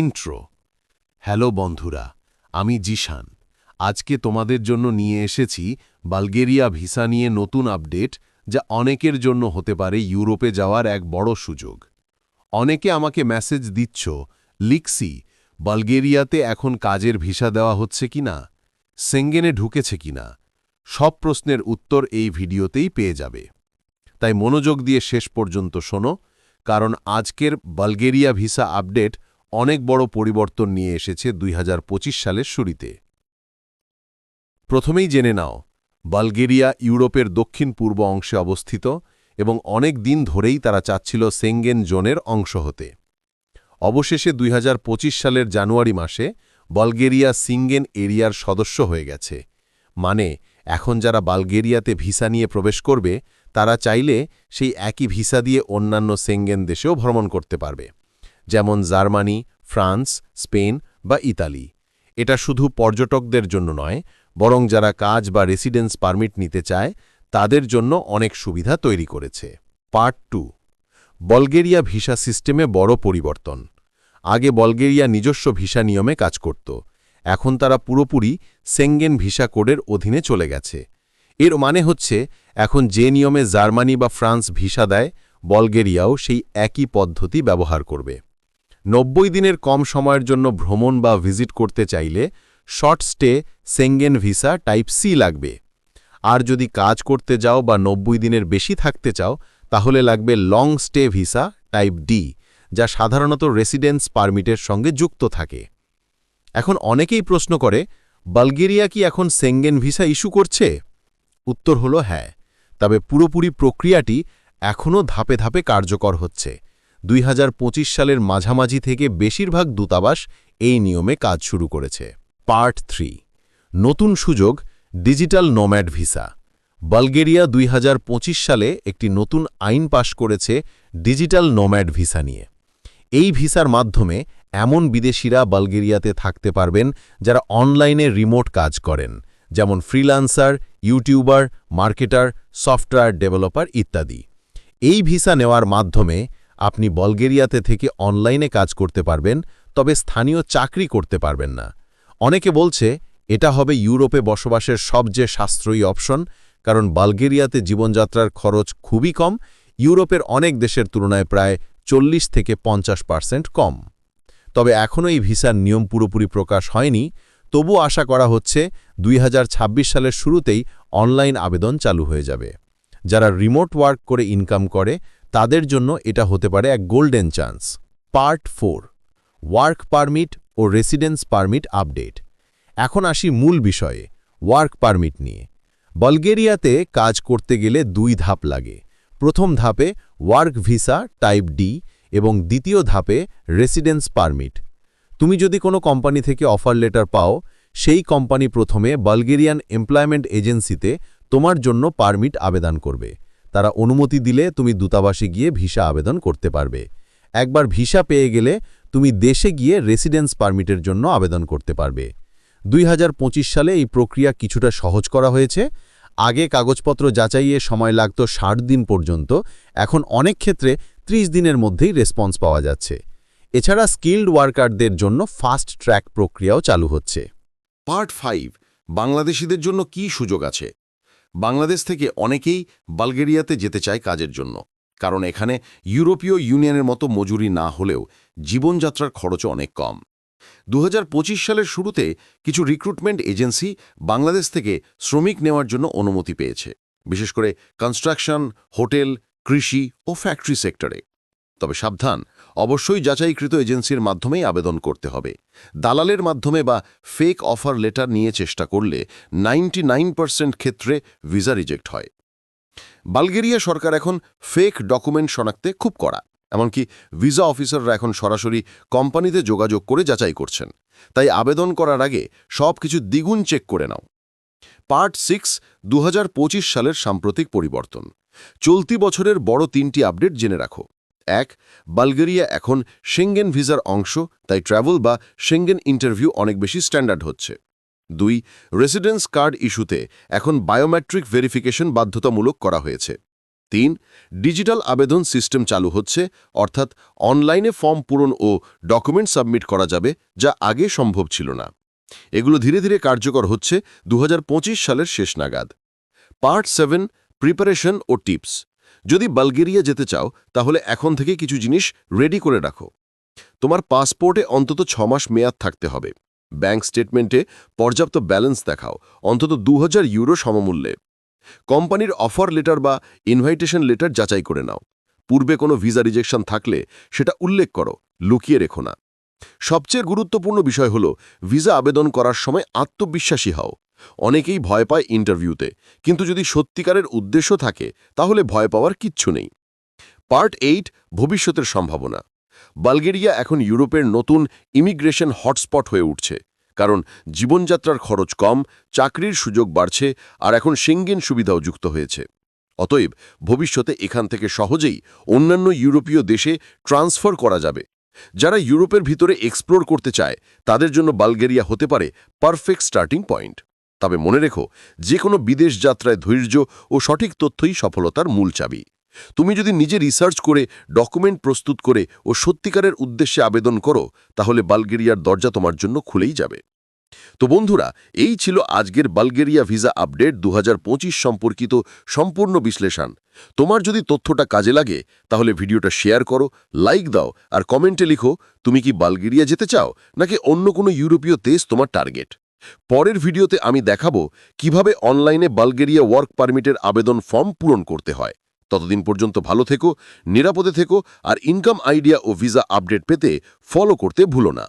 Intro. Hello বন্ধুরা, আমি জিশান। আজকে তোমাদের জন্য নিয়ে এসেছি বালগেরিয়া ভিসা নিয়ে নতুন আপডেট, যা অনেকের জন্য হতে পারে ইউরোপে যাওয়ার এক বড় সুযোগ। অনেকে আমাকে মেসেজ দিচ্ছ, লিক্সি, বালগেরিয়াতে এখন কাজের ভিসা দেওয়া হচ্ছে কিনা সেঙ্গেনে ঢুকেছে কিনা সব প্রশ্নের উত্তর এই ভিডিওতেই পেয়ে যাবে। তাই মনোযোগ দিয়ে শেষ পর্যন্ত শোনো, কারণ আজকের বালগেরিয়া ভিসা আপডেট অনেক বড় পরিবর্তন নিয়ে এসেছে দুই হাজার পঁচিশ সালের শুরুতে। প্রথমেই জেনে নাও, বালগেরিয়া ইউরোপের দক্ষিণ পূর্ব অংশে অবস্থিত এবং অনেক দিন ধরেই তারা চাচ্ছিল সেঙ্গেন জোনের অংশ হতে। অবশেষে দুই হাজার পঁচিশ সালের জানুয়ারি মাসে বালগেরিয়া সিঙ্গেন এরিয়ার সদস্য হয়ে গেছে। মানে এখন যারা বালগেরিয়াতে ভিসা নিয়ে প্রবেশ করবে, তারা চাইলে সেই একই ভিসা দিয়ে অন্যান্য সেঙ্গেন দেশেও ভ্রমণ করতে পারবে। যেমন জার্মানি, ফ্রান্স, স্পেন বা ইতালি। এটা শুধু পর্যটকদের জন্য নয়, বরং যারা কাজ বা রেসিডেন্স পারমিট নিতে চায়, তাদের জন্য অনেক সুবিধা তৈরি করেছে। পার্ট টু, বলগেরিয়া ভিসা সিস্টেমে বড় পরিবর্তন। আগে বলগেরিয়া নিজস্ব ভিসা নিয়মে কাজ করত। এখন তারা পুরোপুরি সেঙ্গেন ভিসা কোডের অধীনে চলে গেছে। এর মানে হচ্ছে, এখন যে নিয়মে জার্মানি বা ফ্রান্স ভিসা দেয়, বলগেরিয়াও সেই একই পদ্ধতি ব্যবহার করবে। নব্বই দিনের কম সময়ের জন্য ভ্রমণ বা ভিজিট করতে চাইলে short stay Schengen visa type C লাগবে। আর যদি কাজ করতে যাও বা নব্বই দিনের বেশি থাকতে চাও, তাহলে লাগবে long stay visa type D, যা সাধারণত রেসিডেন্স পারমিটের সঙ্গে যুক্ত থাকে। এখন অনেকেই প্রশ্ন করে, বালগেরিয়া কি এখন সেঙ্গেন ভিসা ইস্যু করছে? উত্তর হলো হ্যাঁ তবে পুরোপুরি প্রক্রিয়াটি এখনও ধাপে ধাপে কার্যকর হচ্ছে। দুই হাজার পঁচিশ সালের মাঝামাঝি থেকে বেশিরভাগ দূতাবাস এই নিয়মে কাজ শুরু করেছে। Part three. নতুন সুযোগ, ডিজিটাল নোম্যাড ভিসা। বালগেরিয়া দুই সালে একটি নতুন আইন পাশ করেছে ডিজিটাল নোম্যাড ভিসা নিয়ে। এই ভিসার মাধ্যমে এমন বিদেশিরা বালগেরিয়াতে থাকতে পারবেন যারা অনলাইনে রিমোট কাজ করেন, যেমন freelancer, YouTuber, marketer, software developer ইত্যাদি। এই ভিসা নেওয়ার মাধ্যমে আপনি বলগেরিয়াতে থেকে অনলাইনে কাজ করতে পারবেন, তবে স্থানীয় চাকরি করতে পারবেন না। অনেকে বলছে, এটা হবে ইউরোপে বসবাসের সবচেয়ে সাশ্রয়ী অপশন, কারণ বালগেরিয়াতে জীবনযাত্রার খরচ খুবই কম, ইউরোপের অনেক দেশের তুলনায় প্রায় চল্লিশ থেকে পঞ্চাশ পার্সেন্ট কম। তবে এখনও এই ভিসার নিয়ম পুরোপুরি প্রকাশ হয়নি, তবু আশা করা হচ্ছে দুই হাজার ছাব্বিশ সালের শুরুতেই অনলাইন আবেদন চালু হয়ে যাবে। যারা রিমোট ওয়ার্ক করে ইনকাম করে তাদের জন্য এটা হতে পারে এক golden chance. Part four, work permit ও রেসিডেন্স পারমিট আপডেট। এখন আসি মূল বিষয়ে, ওয়ার্ক পারমিট নিয়ে। বলগেরিয়াতে কাজ করতে গেলে দুই ধাপ লাগে। প্রথম ধাপে ওয়ার্ক ভিসা টাইপ ডি এবং দ্বিতীয় ধাপে রেসিডেন্স পারমিট। তুমি যদি কোনো কোম্পানি থেকে অফার লেটার পাও, সেই কোম্পানি প্রথমে বালগেরিয়ান এমপ্লয়মেন্ট এজেন্সিতে তোমার জন্য পারমিট আবেদন করবে। তারা অনুমতি দিলে তুমি দূতাবাসে গিয়ে ভিসা আবেদন করতে পারবে। একবার ভিসা পেয়ে গেলে তুমি দেশে গিয়ে রেসিডেন্স পারমিটের জন্য আবেদন করতে পারবে। দুই হাজার পঁচিশ সালে এই প্রক্রিয়া কিছুটা সহজ করা হয়েছে। আগে কাগজপত্র যাচাইয়ে সময় লাগত ষাট দিন পর্যন্ত, এখন অনেক ক্ষেত্রে ৩০ দিনের মধ্যেই রেসপন্স পাওয়া যাচ্ছে। এছাড়া স্কিল্ড ওয়ার্কারদের জন্য ফাস্ট ট্র্যাক প্রক্রিয়াও চালু হচ্ছে। পার্ট ফাইভ, বাংলাদেশিদের জন্য কি সুযোগ আছে? বাংলাদেশ থেকে অনেকেই বালগেরিয়াতে যেতে চায় কাজের জন্য, কারণ এখানে ইউরোপীয় ইউনিয়নের মতো মজুরি না হলেও জীবনযাত্রার খরচও অনেক কম। দু হাজার পঁচিশ সালের শুরুতে কিছু রিক্রুটমেন্ট এজেন্সি বাংলাদেশ থেকে শ্রমিক নেওয়ার জন্য অনুমতি পেয়েছে, বিশেষ করে কনস্ট্রাকশন, হোটেল, কৃষি ও ফ্যাক্টরি সেক্টরে। তবে সাবধান, অবশ্যই যাচাইকৃত এজেন্সির মাধ্যমেই আবেদন করতে হবে। দালালের মাধ্যমে বা ফেক অফার লেটার নিয়ে চেষ্টা করলে নাইনটি ক্ষেত্রে ভিসা রিজেক্ট হয়। বালগেরিয়া সরকার এখন ফেক ডকুমেন্ট শনাক্তে খুব কড়া, এমনকি ভিসা অফিসাররা এখন সরাসরি কোম্পানিতে যোগাযোগ করে যাচাই করছেন। তাই আবেদন করার আগে সব কিছু দ্বিগুণ চেক করে নাও। পার্ট সিক্স দু হাজার পঁচিশ সালের সাম্প্রতিক পরিবর্তন। চলতি বছরের বড় তিনটি আপডেট জেনে রাখো। এক, বালগেরিয়া এখন সেঙ্গেন ভিসার অংশ, তাই ট্রাভেল বা সেঙ্গেন ইন্টারভিউ অনেক বেশি স্ট্যান্ডার্ড হচ্ছে। দুই রেসিডেন্স কার্ড ইস্যুতে এখন বায়োমেট্রিক ভেরিফিকেশন বাধ্যতামূলক করা হয়েছে। তিন ডিজিটাল আবেদন সিস্টেম চালু হচ্ছে, অর্থাৎ অনলাইনে ফর্ম পূরণ ও ডকুমেন্ট সাবমিট করা যাবে, যা আগে সম্ভব ছিল না। এগুলো ধীরে ধীরে কার্যকর হচ্ছে দু হাজার পঁচিশ সালের শেষ নাগাদ। পার্ট সেভেন প্রিপারেশন ও টিপস যদি বালগেরিয়া যেতে চাও, তাহলে এখন থেকে কিছু জিনিস রেডি করে রাখো। তোমার পাসপোর্টে অন্তত ছ মাস মেয়াদ থাকতে হবে। ব্যাংক স্টেটমেন্টে পর্যাপ্ত ব্যালেন্স দেখাও, অন্তত দু হাজার ইউরো সমমূল্যে। কোম্পানির অফার লেটার বা ইনভাইটেশন লেটার যাচাই করে নাও। পূর্বে কোনো ভিসা রিজেকশন থাকলে সেটা উল্লেখ করো, লুকিয়ে রেখো না। সবচেয়ে গুরুত্বপূর্ণ বিষয় হল ভিসা আবেদন করার সময় আত্মবিশ্বাসী হও। অনেকেই ভয় পায় ইন্টারভিউতে, কিন্তু যদি সত্যিকারের উদ্দেশ্য থাকে, তাহলে ভয় পাওয়ার কিচ্ছু নেই। পার্ট এইট, ভবিষ্যতের সম্ভাবনা। বালগেরিয়া এখন ইউরোপের নতুন ইমিগ্রেশন হটস্পট হয়ে উঠছে, কারণ জীবনযাত্রার খরচ কম, চাকরির সুযোগ বাড়ছে, আর এখন সেঙ্গেন সুবিধাও যুক্ত হয়েছে। অতএব ভবিষ্যতে এখান থেকে সহজেই অন্যান্য ইউরোপীয় দেশে ট্রান্সফার করা যাবে। যারা ইউরোপের ভিতরে এক্সপ্লোর করতে চায়, তাদের জন্য বালগেরিয়া হতে পারে পারফেক্ট স্টার্টিং পয়েন্ট। তবে মনে রেখো যে কোনো বিদেশ যাত্রায় ধৈর্য ও সঠিক তথ্যই সফলতার মূল চাবি। তুমি যদি নিজে রিসার্চ করে ডকুমেন্ট প্রস্তুত করে ও সত্যিকারের উদ্দেশ্যে আবেদন করো, তাহলে বালগেরিয়ার দরজা তোমার জন্য খুলেই যাবে। তো বন্ধুরা, এই ছিল আজকের বালগেরিয়া ভিসা আপডেট দু হাজার পঁচিশ সম্পর্কিত সম্পূর্ণ বিশ্লেষণ। তোমার যদি তথ্যটা কাজে লাগে, তাহলে ভিডিওটা শেয়ার করো লাইক দাও, আর কমেন্টে লিখো, তুমি কি বালগেরিয়া যেতে চাও, নাকি অন্য কোনো ইউরোপীয় দেশ তোমার টার্গেট পরের ভিডিওতে আমি দেখাবো কীভাবে অনলাইনে বালগেরিয়া ওয়ার্ক পারমিটের আবেদন ফর্ম পূরণ করতে হয়। ততদিন পর্যন্ত ভালো থেকো, নিরাপদে থেকো, আর ইনকাম আইডিয়া ও ভিসা আপডেট পেতে ফলো করতে ভুলো না।